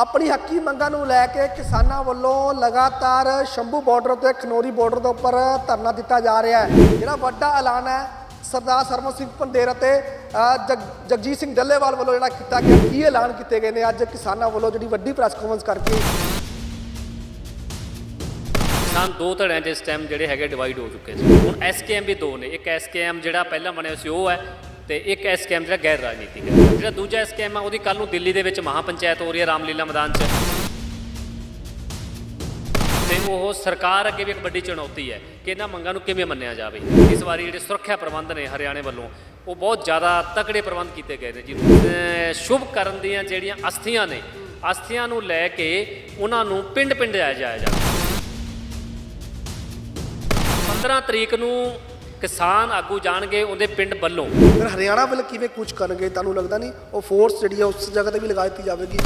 ਆਪਣੀ ਹੱਕੀ ਮੰਗਾਂ ਨੂੰ ਲੈ ਕੇ ਕਿਸਾਨਾਂ ਵੱਲੋਂ ਲਗਾਤਾਰ ਸ਼ੰਭੂ ਬਾਰਡਰ ਤੇ ਖਨੌਰੀ ਬਾਰਡਰ ਦੇ ਉੱਪਰ ਧਰਨਾ ਦਿੱਤਾ ਜਾ ਰਿਹਾ ਹੈ। ਜਿਹੜਾ ਵੱਡਾ ਐਲਾਨ ਹੈ, ਸਰਦਾਰ ਸਰਮਨ ਸਿੰਘ ਪੰਦੇਰ ਅਤੇ ਜਗ- ਜਗਜੀਤ ਸਿੰਘ ਡੱਲੇਵਾਲ ਵੱਲੋਂ ਜਿਹੜਾ ਕੀਤਾ ਗਿਆ, ਕੀ ਐਲਾਨ ਕੀਤੇ ਗਏ ਨੇ ਅੱਜ ਕਿਸਾਨਾਂ ਵੱਲੋਂ ਜਿਹੜੀ ਵੱਡੀ ਪ੍ਰੈਸ ਕਾਨਫਰੰਸ ਕਰਕੇ? ਕਿਸਾਨ ਦੋ ਧੜਿਆਂ 'ਚ ਇਸ ਟਾਈਮ ਜਿਹੜੇ ਹੈਗੇ ਡਿਵਾਈਡ ਹੋ ਚੁੱਕੇ ਸੀ। ਹੁਣ ਐਸਕੇਐਮ ਵੀ ਦੋ ਨੇ। ਇੱਕ ਐਸਕੇਐਮ ਜਿਹੜਾ ਪਹਿਲਾਂ ਬਣਿਆ ਸੀ, ਉਹ ਹੈ ਤੇ ਇੱਕ ਇਹ ਸਕੈਮ ਜਿਹੜਾ ਗੈਰ ਰਾਜਨੀਤਿਕ ਹੈ। ਜਿਹੜਾ ਦੂਜਾ ਸਕੈਮ ਆ, ਉਹਦੀ ਕੱਲ ਨੂੰ ਦਿੱਲੀ ਦੇ ਵਿੱਚ ਮਹਾ ਪੰਚਾਇਤ ਹੋ ਰਹੀ ਹੈ, ਰਾਮਲੀਲਾ ਮੈਦਾਨ 'ਚ। ਤੇ ਉਹ ਸਰਕਾਰ ਅੱਗੇ ਵੀ ਇੱਕ ਵੱਡੀ ਚੁਣੌਤੀ ਹੈ ਕਿ ਇਹਨਾਂ ਮੰਗਾਂ ਨੂੰ ਕਿਵੇਂ ਮੰਨਿਆ ਜਾਵੇ। ਇਸ ਵਾਰੀ ਜਿਹੜੇ ਸੁਰੱਖਿਆ ਪ੍ਰਬੰਧ ਨੇ ਹਰਿਆਣੇ ਵੱਲੋਂ, ਉਹ ਬਹੁਤ ਜ਼ਿਆਦਾ ਤਕੜੇ ਪ੍ਰਬੰਧ ਕੀਤੇ ਗਏ ਨੇ। ਜੀ ਸ਼ੁਭ ਕਰਨ ਦੀਆਂ ਜਿਹੜੀਆਂ ਅਸਥੀਆਂ ਨੇ, ਅਸਥੀਆਂ ਨੂੰ ਲੈ ਕੇ ਉਹਨਾਂ ਨੂੰ ਪਿੰਡ ਪਿੰਡ ਜਾਇਆ ਜਾਵੇ 15 ਤਰੀਕ ਨੂੰ ਕਿਸਾਨ ਆਗੂ ਜਾਣਗੇ ਉਹਦੇ ਪਿੰਡ ਵੱਲੋਂ। ਫਿਰ ਹਰਿਆਣਾ ਵੱਲ ਕਿਵੇਂ ਕੁਝ ਕਰਨਗੇ ਤੁਹਾਨੂੰ ਲੱਗਦਾ ਨਹੀਂ? ਉਹ ਫੋਰਸ ਜਿਹੜੀ ਹੈ ਉਸ ਜਗ੍ਹਾ ਤੇ ਵੀ ਲਗਾ ਦਿੱਤੀ ਜਾਵੇਗੀ।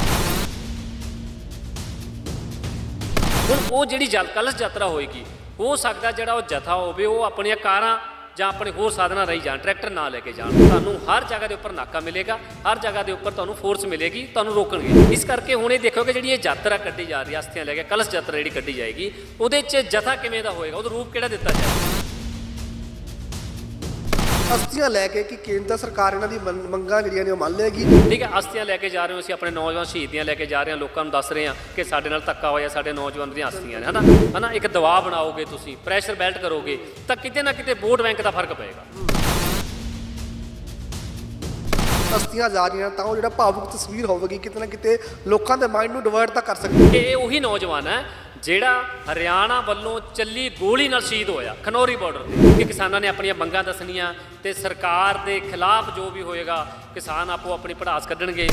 ਹੁਣ ਉਹ ਜਿਹੜੀ ਜਲ ਕਲਸ਼ ਯਾਤਰਾ ਹੋਏਗੀ ਹੋ ਸਕਦਾ ਜਿਹੜਾ ਉਹ ਜਥਾ ਹੋਵੇ ਉਹ ਆਪਣੀਆਂ ਕਾਰਾਂ ਜਾਂ ਆਪਣੇ ਹੋਰ ਸਾਧਨਾਂ ਰਹੀ ਜਾਣ ਟਰੈਕਟਰ ਨਾ ਲੈ ਕੇ ਜਾਣ। ਤੁਹਾਨੂੰ ਹਰ ਜਗ੍ਹਾ ਦੇ ਉੱਪਰ ਨਾਕਾ ਮਿਲੇਗਾ ਹਰ ਜਗ੍ਹਾ ਦੇ ਉੱਪਰ ਤੁਹਾਨੂੰ ਫੋਰਸ ਮਿਲੇਗੀ ਤੁਹਾਨੂੰ ਰੋਕਣਗੇ। ਇਸ ਕਰਕੇ ਹੁਣ ਇਹ ਦੇਖੋ ਕਿ ਜਿਹੜੀ ਇਹ ਯਾਤਰਾ ਕੱਢੀ ਜਾ ਰਹੀ ਹੈ ਅਸਥੀਆਂ ਲੈ ਕੇ ਕਲਸ਼ ਯਾਤਰਾ ਜਿਹੜੀ ਕੱਢੀ ਜਾਏਗੀ ਉਹਦੇ 'ਚ ਜਥਾ ਕਿਵੇਂ ਦਾ ਹੋਏਗਾ ਉਹਦਾ ਰੂਪ ਕਿਹੜਾ ਦਿੱਤਾ ਜਾਏਗਾ? ਅਸਤੀਆਂ ਲੈ ਕੇ ਕਿ ਕੇਂਦਰ ਸਰਕਾਰ ਇਹਨਾਂ ਦੀ ਮੰਗਾਂ ਜਿਹੜੀਆਂ ਨੇ ਉਹ ਮੰਨ ਲਏਗੀ? ਠੀਕ ਹੈ ਅਸਥੀਆਂ ਲੈ ਕੇ ਜਾ ਰਹੇ ਹੋ ਅਸੀਂ ਆਪਣੇ ਨੌਜਵਾਨ ਸ਼ਹੀਦੀਆਂ ਲੈ ਕੇ ਜਾ ਰਹੇ ਹਾਂ ਲੋਕਾਂ ਨੂੰ ਦੱਸ ਰਹੇ ਹਾਂ ਕਿ ਸਾਡੇ ਨਾਲ ਧੱਕਾ ਹੋਇਆ ਸਾਡੇ ਨੌਜਵਾਨ ਦੀਆਂ ਅਸਥੀਆਂ ਨੇ ਹਨਾ? ਹਨਾ ਇੱਕ ਦਬਾਅ ਬਣਾਓਗੇ ਤੁਸੀਂ ਪ੍ਰੈਸ਼ਰ ਬੈਲਟ ਕਰੋਗੇ ਤਾਂ ਕਿਤੇ ਨਾ ਕਿਤੇ ਵੋਟ ਬੈਂਕ ਦਾ ਫ਼ਰਕ ਪਏਗਾ। ਅਸਤੀਆਂ ਜਾ ਰਹੀਆਂ ਤਾਂ ਉਹ ਜਿਹੜਾ ਭਾਵੁਕ ਤਸਵੀਰ ਹੋਵੇਗੀ ਕਿਤੇ ਨਾ ਕਿਤੇ ਲੋਕਾਂ ਦੇ ਮਾਈਂਡ ਨੂੰ ਡਿਵਰਟ ਤਾਂ ਕਰ ਸਕਦੀ ਕਿ ਇਹ ਉਹੀ ਨੌਜਵਾਨ ਹੈ ਜਿਹੜਾ ਹਰਿਆਣਾ ਵੱਲੋਂ ਚੱਲੀ ਗੋਲੀ ਨਾਲ ਸ਼ਹੀਦ ਹੋਇਆ, ਖਨੌਰੀ ਬਾਰਡਰ ਤੇ। ਕਿ ਕਿਸਾਨਾਂ ਨੇ ਆਪਣੀਆਂ ਮੰਗਾਂ ਦੱਸਣੀਆਂ ਤੇ ਸਰਕਾਰ ਦੇ ਖਿਲਾਫ ਜੋ ਵੀ ਹੋਏਗਾ, ਕਿਸਾਨ ਆਪੋ ਆਪਣੀ ਪੜਾਸ ਕੱਢਣਗੇ।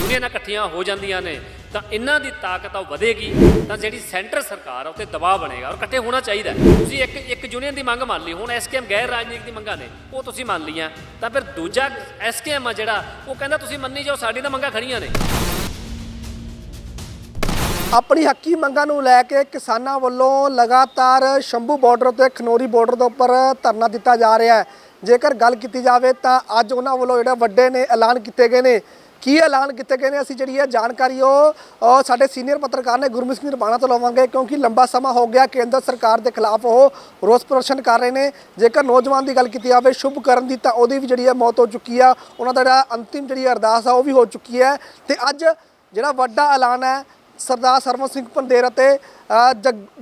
ਯੂਨੀਅਨਾਂ ਇਕੱਠੀਆਂ ਹੋ ਜਾਂਦੀਆਂ ਨੇ, ਤਾਂ ਇਹਨਾਂ ਦੀ ਤਾਕਤ ਆ ਉਹ ਵਧੇਗੀ, ਤਾਂ ਜਿਹੜੀ ਸੈਂਟਰ ਸਰਕਾਰ ਆ, ਉੱਤੇ ਦਬਾਅ ਬਣੇਗਾ ਔਰ ਇਕੱਠੇ ਹੋਣਾ ਚਾਹੀਦਾ ਤੁਸੀਂ ਇੱਕ ਇੱਕ ਯੂਨੀਅਨ ਦੀ ਮੰਗ ਮੰਨ ਲਈ, ਹੁਣ ਐਸਕੇਐਮ ਗੈਰ ਰਾਜਨੀਤਿਕ ਦੀ ਮੰਗਾਂ ਨੇ, ਉਹ ਤੁਸੀਂ ਮੰਨ ਲਈਆਂ, ਤਾਂ ਫਿਰ ਦੂਜਾ ਐਸਕੇਐਮ ਆ ਜਿਹੜਾ, ਉਹ ਕਹਿੰਦਾ ਤੁਸੀਂ ਮੰਨੀ ਜਾਓ ਸਾਡੀ ਤਾਂ ਮੰਗਾਂ ਖੜੀਆਂ ਨੇ। ਆਪਣੀ ਹੱਕੀ ਮੰਗਾਂ ਨੂੰ ਲੈ ਕੇ ਕਿਸਾਨਾਂ ਵੱਲੋਂ ਲਗਾਤਾਰ ਸ਼ੰਭੂ ਬਾਰਡਰ ਤੇ ਖਨੌਰੀ ਬਾਰਡਰ ਦੇ ਉੱਪਰ ਧਰਨਾ ਦਿੱਤਾ ਜਾ ਰਿਹਾ ਹੈ। ਜੇਕਰ ਗੱਲ ਕੀਤੀ ਜਾਵੇ ਤਾਂ ਅੱਜ ਉਹਨਾਂ ਵੱਲੋਂ ਜਿਹੜੇ ਵੱਡੇ ਨੇ ਐਲਾਨ ਕੀਤੇ ਗਏ ਨੇ। ਕੀ ਐਲਾਨ ਕੀਤੇ ਗਏ ਨੇ ਅਸੀਂ ਜਿਹੜੀ ਹੈ ਜਾਣਕਾਰੀ ਉਹ ਸਾਡੇ ਸੀਨੀਅਰ ਪੱਤਰਕਾਰ ਨੇ ਗੁਰਮੀਤ ਸਿੰਘ ਰਬਾਣਾ ਤੋਂ ਲਵਾਂਗੇ ਕਿਉਂਕਿ ਲੰਬਾ ਸਮਾਂ ਹੋ ਗਿਆ ਕੇਂਦਰ ਸਰਕਾਰ ਦੇ ਖਿਲਾਫ ਉਹ ਰੋਸ ਪ੍ਰਦਰਸ਼ਨ ਕਰ ਰਹੇ ਨੇ। ਜੇਕਰ ਨੌਜਵਾਨ ਦੀ ਗੱਲ ਕੀਤੀ ਜਾਵੇ ਸ਼ੁਭ ਕਰਨ ਦੀ ਤਾਂ ਉਹਦੀ ਵੀ ਜਿਹੜੀ ਹੈ ਮੌਤ ਹੋ ਚੁੱਕੀ ਆ। ਉਹਨਾਂ ਦਾ ਜਿਹੜਾ ਅੰਤਿਮ ਜਿਹੜੀ ਅਰਦਾਸ ਆ ਉਹ ਵੀ ਹੋ ਚੁੱਕੀ ਹੈ। ਤੇ ਅੱਜ ਜਿਹੜਾ ਵੱਡਾ ਐਲਾਨ ਹੈ ਸਰਦਾਰ ਸਰਵਨ ਸਿੰਘ ਪੰਦੇਰ ਅਤੇ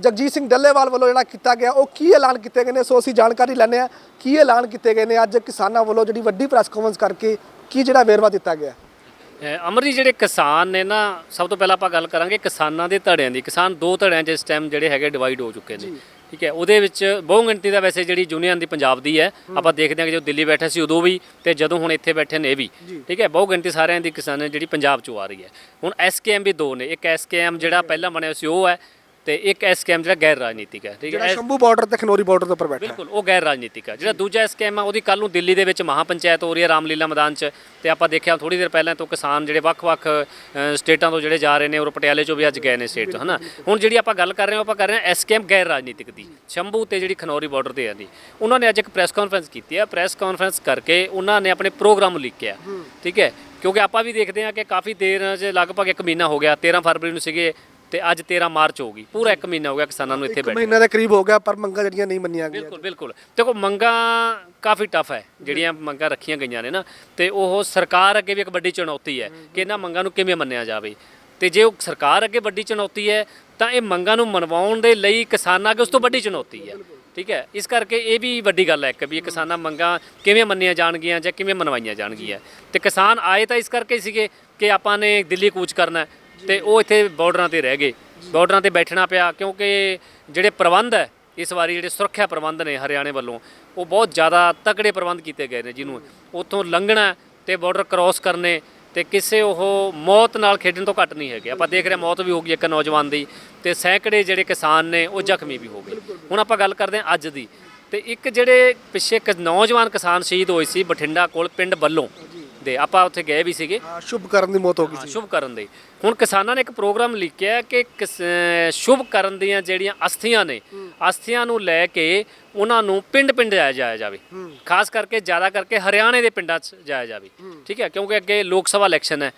ਜਗਜੀਤ ਸਿੰਘ ਡੱਲੇਵਾਲ ਵੱਲੋਂ ਜਿਹੜਾ ਕੀਤਾ ਗਿਆ ਉਹ ਕੀ ਐਲਾਨ ਕੀਤੇ ਗਏ ਨੇ? ਸੋ ਅਸੀਂ ਜਾਣਕਾਰੀ ਲੈਂਦੇ ਹਾਂ ਕੀ ਐਲਾਨ ਕੀਤੇ ਗਏ ਨੇ ਅੱਜ ਕਿਸਾਨਾਂ ਵੱਲੋਂ ਜਿਹੜੀ ਵੱਡੀ ਪ੍ਰੈਸ ਕਾਨਫਰੰਸ ਕਰਕੇ ਕੀ ਜਿਹੜਾ ਵੇਰਵਾ ਦਿੱਤਾ ਗਿਆ? ਅਮਰ ਜੀ ਜਿਹੜੇ ਕਿਸਾਨ ਨੇ ਨਾ ਸਭ ਤੋਂ ਪਹਿਲਾਂ ਆਪਾਂ ਗੱਲ ਕਰਾਂਗੇ ਕਿਸਾਨਾਂ ਦੇ ਧੜਿਆਂ ਦੀ। ਕਿਸਾਨ ਦੋ ਧੜਿਆਂ 'ਚ ਇਸ ਟਾਈਮ ਜਿਹੜੇ ਹੈਗੇ ਡਿਵਾਈਡ ਹੋ ਚੁੱਕੇ ਨੇ। ਠੀਕ ਹੈ ਉਹਦੇ ਵਿੱਚ ਬਹੁ ਗਿਣਤੀ ਦਾ ਵੈਸੇ ਜਿਹੜੀ ਯੂਨੀਅਨ ਦੀ ਪੰਜਾਬ ਦੀ ਹੈ ਆਪਾਂ ਦੇਖਦੇ ਹਾਂ ਕਿ ਜਦੋਂ ਦਿੱਲੀ ਬੈਠੇ ਸੀ ਉਦੋਂ ਵੀ ਤੇ ਜਦੋਂ ਹੁਣ ਇੱਥੇ ਬੈਠੇ ਨੇ ਇਹ ਵੀ। ਠੀਕ ਹੈ ਬਹੁ ਗਿਣਤੀ ਸਾਰਿਆਂ ਦੀ ਕਿਸਾਨ ਜਿਹੜੀ ਪੰਜਾਬ 'ਚੋਂ ਆ ਰਹੀ ਹੈ। ਹੁਣ ਐਸਕੇਐਮ ਵੀ ਦੋ ਨੇ ਇੱਕ ਐਸਕੇਐਮ ਜਿਹੜਾ ਪਹਿਲਾਂ ਬਣਿਆ ਸੀ ਉਹ ਹੈ ਤੇ ਇੱਕ ਐਸਕੇਐਮ ਜਿਹੜਾ ਗੈਰ ਰਾਜਨੀਤਿਕ ਹੈ ਠੀਕ ਜਿਹੜਾ ਹੈ ਸ਼ੰਭੂ ਬਾਰਡਰ ਤੇ ਖਨੌਰੀ ਬਾਰਡਰ ਦੇ ਉੱਪਰ ਬੈਠਾ। ਬਿਲਕੁਲ ਉਹ ਗੈਰ ਰਾਜਨੀਤਿਕ ਹੈ। ਜਿਹੜਾ ਦੂਜਾ ਸਕੈਮ ਆ ਉਹਦੀ ਕੱਲ ਨੂੰ ਦਿੱਲੀ ਦੇ ਵਿੱਚ ਮਹਾ ਪੰਚਾਇਤ ਹੋ ਰਹੀ ਹੈ ਰਾਮਲੀਲਾ ਮੈਦਾਨ 'ਚ ਤੇ ਆਪਾਂ ਦੇਖਿਆ ਥੋੜੀ ਦੇਰ ਪਹਿਲਾਂ ਤੋਂ ਕਿਸਾਨ ਜਿਹੜੇ ਵੱਖ-ਵੱਖ ਅ, ਸਟੇਟਾਂ ਤੋਂ ਜਿਹੜੇ ਜਾ ਰਹੇ ਨੇ ਔਰ ਪਟਿਆਲੇ 'ਚੋਂ ਵੀ ਅੱਜ ਗਏ ਨੇ ਸਟੇਟ ਤੋਂ ਹਨਾ? ਹੁਣ ਜਿਹੜੀ ਆਪਾਂ ਗੱਲ ਕਰ ਰਹੇ ਹਾਂ ਆਪਾਂ ਕਰ ਰਹੇ ਹਾਂ ਐਸਕੇਐਮ ਗੈਰ ਰਾਜਨੀਤਿਕ ਦੀ ਸ਼ੰਭੂ ਤੇ ਜਿਹੜੀ ਖਨੌਰੀ ਬਾਰਡਰ ਤੇ ਆ ਦੀ ਉਹਨਾਂ ਨੇ ਅੱਜ ਇੱਕ ਪ੍ਰੈਸ ਕਾਨਫਰੰਸ ਕੀਤੀ ਹੈ। ਪ੍ਰੈਸ ਕਾਨਫਰੰਸ ਕਰਕੇ ਉਹਨਾਂ ਨੇ ਆਪਣੇ ਪ੍ਰੋਗਰਾਮ ਲਿਖਿਆ ਠੀਕ ਹੈ? ਕਿਉਂਕਿ ਆਪਾਂ ਵੀ ਦੇਖਦੇ ਹਾਂ ਕਿ ਕਾਫੀ ਦੇਰ 'ਚ ਲਗਭਗ 1 ਮਹੀਨਾ ਹੋ ਗਿਆ 13 ਫਰਵਰੀ ਨੂੰ ਸੀਗੇ ਤੇ ਅੱਜ 13 ਮਾਰਚ ਹੋ ਗਈ। ਪੂਰਾ 1 ਮਹੀਨਾ ਹੋ ਗਿਆ ਕਿਸਾਨਾਂ ਨੂੰ ਇੱਥੇ ਇੱਕ ਬੈਠੇ ਮਹੀਨੇ ਦੇ ਕਰੀਬ ਹੋ ਗਿਆ ਪਰ ਮੰਗਾਂ ਜਿਹੜੀਆਂ ਨਹੀਂ ਮੰਨੀਆਂ ਗਈਆਂ ਬਿਲਕੁਲ ਬਿਲਕੁਲ। ਦੇਖੋ ਮੰਗਾਂ ਕਾਫੀ ਟਫ ਹੈ ਜਿਹੜੀਆਂ ਮੰਗਾਂ ਰੱਖੀਆਂ ਗਈਆਂ ਨੇ ਨਾ। ਤੇ ਉਹ ਸਰਕਾਰ ਅੱਗੇ ਵੀ ਇੱਕ ਵੱਡੀ ਚੁਣੌਤੀ ਹੈ ਕਿ ਇਹਨਾਂ ਮੰਗਾਂ ਨੂੰ ਕਿਵੇਂ ਮੰਨਿਆ ਜਾਵੇ। ਤੇ ਜੇ ਉਹ ਸਰਕਾਰ ਅੱਗੇ ਵੱਡੀ ਚੁਣੌਤੀ ਹੈ ਤਾਂ ਇਹ ਮੰਗਾਂ ਨੂੰ ਮਨਵਾਉਣ ਦੇ ਲਈ ਕਿਸਾਨਾਂ ਅੱਗੇ ਉਸ ਤੋਂ ਵੱਡੀ ਚੁਣੌਤੀ ਹੈ। ਠੀਕ ਹੈ? ਇਸ ਕਰਕੇ ਇਹ ਵੀ ਵੱਡੀ ਗੱਲ ਹੈ ਇੱਕ ਵੀ ਇਹ ਕਿਸਾਨਾਂ ਮੰਗਾਂ ਕਿਵੇਂ ਮੰਨੀਆਂ ਜਾਣਗੀਆਂ ਜਾਂ ਕਿਵੇਂ ਮਨਵਾਈਆਂ ਜਾਣਗੀਆਂ। ਤੇ ਕਿਸਾਨ ਆਏ ਤਾਂ ਇਸ ਕਰਕੇ ਸੀਗੇ ਕਿ ਆਪਾਂ ਨੇ ਦਿੱਲੀ ਕੂਚ ਕਰਨਾ ਹੈ। ਤੇ ਉਹ ਇੱਥੇ ਬਾਰਡਰਾਂ ਤੇ ਰਹਿ ਗਏ। ਬਾਰਡਰਾਂ ਤੇ ਬੈਠਣਾ ਪਿਆ ਕਿਉਂਕਿ ਜਿਹੜੇ ਪ੍ਰਬੰਧ ਹੈ, ਇਸ ਵਾਰੀ ਜਿਹੜੇ ਸੁਰੱਖਿਆ ਪ੍ਰਬੰਧ ਨੇ ਹਰਿਆਣੇ ਵੱਲੋਂ, ਉਹ ਬਹੁਤ ਜ਼ਿਆਦਾ ਤਕੜੇ ਪ੍ਰਬੰਧ ਕੀਤੇ ਗਏ ਨੇ ਜਿਹਨੂੰ ਉੱਥੋਂ ਲੰਘਣਾ ਤੇ ਬਾਰਡਰ ਕ੍ਰਾਸ ਕਰਨੇ ਤੇ ਕਿਸੇ ਉਹ ਮੌਤ ਨਾਲ ਖੇਡਣ ਤੋਂ ਘੱਟ ਨਹੀਂ ਹੈਗੇ। ਆਪਾਂ ਦੇਖ ਰਹੇ ਮੌਤ ਵੀ ਹੋ ਗਈ ਇੱਕ ਨੌਜਵਾਨ ਦੀ ਤੇ ਸੈਂਕੜੇ ਜਿਹੜੇ ਕਿਸਾਨ ਨੇ ਉਹ ਜ਼ਖਮੀ ਵੀ ਹੋ ਗਏ। ਹੁਣ ਆਪਾਂ ਗੱਲ ਕਰਦੇ ਹਾਂ ਅੱਜ ਦੀ। ਤੇ ਇੱਕ ਜਿਹੜੇ ਪਿੱਛੇ ਇੱਕ ਨੌਜਵਾਨ ਕਿਸਾਨ ਸ਼ਹੀਦ ਹੋਏ ਸੀ ਬਠਿੰਡਾ ਕੋਲ ਪਿੰਡ ਵੱਲੋਂ ਦੇ। ਆਪਾਂ ਉੱਥੇ ਗਏ ਵੀ ਸੀਗੇ। ਹਾਂ, ਸ਼ੁਭ ਕਰਨ ਦੀ ਮੌਤ ਹੋ ਗਈ ਸੀ। ਸ਼ੁਭ ਕਰਨ ਦੀ। ਹੁਣ ਕਿਸਾਨਾਂ ਨੇ ਇੱਕ ਪ੍ਰੋਗਰਾਮ ਲਿਖਿਆ ਕਿ ਕਿਸ- ਅਹ ਸ਼ੁਭ ਕਰਨ ਦੀਆਂ ਜਿਹੜੀਆਂ ਅਸਥੀਆਂ ਨੇ ਅਸਥੀਆਂ ਨੂੰ ਲੈ ਕੇ ਉਹਨਾਂ ਨੂੰ ਪਿੰਡ-ਪਿੰਡ ਜਾਇਆ ਜਾਇਆ ਜਾਵੇ। ਖਾਸ ਕਰਕੇ ਜ਼ਿਆਦਾ ਕਰਕੇ ਹਰਿਆਣੇ ਦੇ ਪਿੰਡਾਂ 'ਚ ਜਾਇਆ ਜਾਵੇ। ਠੀਕ ਹੈ ਕਿਉਂਕਿ ਅੱਗੇ ਲੋਕ ਸਭਾ ਇਲੈਕਸ਼ਨ ਹੈ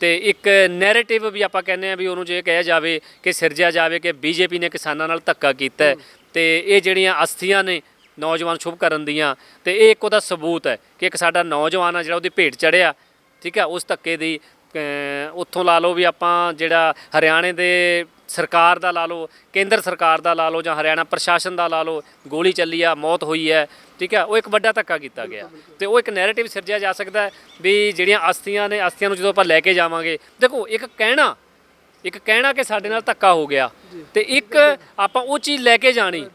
ਤੇ ਇੱਕ ਨੈਰੇਟਿਵ ਵੀ ਆਪਾਂ ਕਹਿੰਦੇ ਆ ਵੀ ਉਹਨੂੰ ਜੇ ਕਿਹਾ ਜਾਵੇ ਕਿ ਸਿਰਜਿਆ ਜਾਵੇ ਕਿ ਬੀਜੇਪੀ ਨੇ ਕਿਸਾਨਾਂ ਨਾਲ ਧੱਕਾ ਕੀਤਾ ਹੈ। ਤੇ ਇਹ ਜਿਹੜੀਆਂ ਅਸਥੀਆਂ ਨੇ ਨੌਜਵਾਨ ਸ਼ੁਭ ਕਰਨ ਦੀਆਂ ਤੇ ਇਹ ਇੱਕ ਉਹਦਾ ਸਬੂਤ ਹੈ ਕਿ ਇੱਕ ਸਾਡਾ ਨੌਜਵਾਨ ਆ ਜਿਹੜਾ ਉਹਦੀ ਭੇਟ ਚੜਿਆ ਠੀਕ ਹੈ ਉਸ ਧੱਕੇ ਦੀ ਉੱਥੋਂ ਲਾ ਲਓ ਵੀ ਆਪਾਂ ਜਿਹੜਾ ਹਰਿਆਣੇ ਦੇ ਸਰਕਾਰ ਦਾ ਲਾ ਲਓ ਕੇਂਦਰ ਸਰਕਾਰ ਦਾ ਲਾ ਲਓ ਜਾਂ ਹਰਿਆਣਾ ਪ੍ਰਸ਼ਾਸਨ ਦਾ ਲਾ ਲਓ ਗੋਲੀ ਚੱਲੀ ਆ ਮੌਤ ਹੋਈ ਹੈ ਠੀਕ ਹੈ ਉਹ ਇੱਕ ਵੱਡਾ ਧੱਕਾ ਕੀਤਾ ਗਿਆ। ਤੇ ਉਹ ਇੱਕ ਨੈਰੇਟਿਵ ਸਿਰਜਿਆ ਜਾ ਸਕਦਾ ਵੀ ਜਿਹੜੀਆਂ ਅਸਥੀਆਂ ਨੇ ਅਸਥੀਆਂ ਨੂੰ ਜਦੋਂ ਆਪਾਂ ਲੈ ਕੇ ਜਾਵਾਂਗੇ ਦੇਖੋ ਇੱਕ ਕਹਿਣਾ ਇੱਕ ਕਹਿਣਾ ਕਿ ਸਾਡੇ ਨਾਲ ਧੱਕਾ ਹੋ ਗਿਆ। ਤੇ ਇੱਕ ਆਪਾਂ ਉਹ ਚੀਜ਼ ਲੈ ਕੇ ਜਾਣੀ।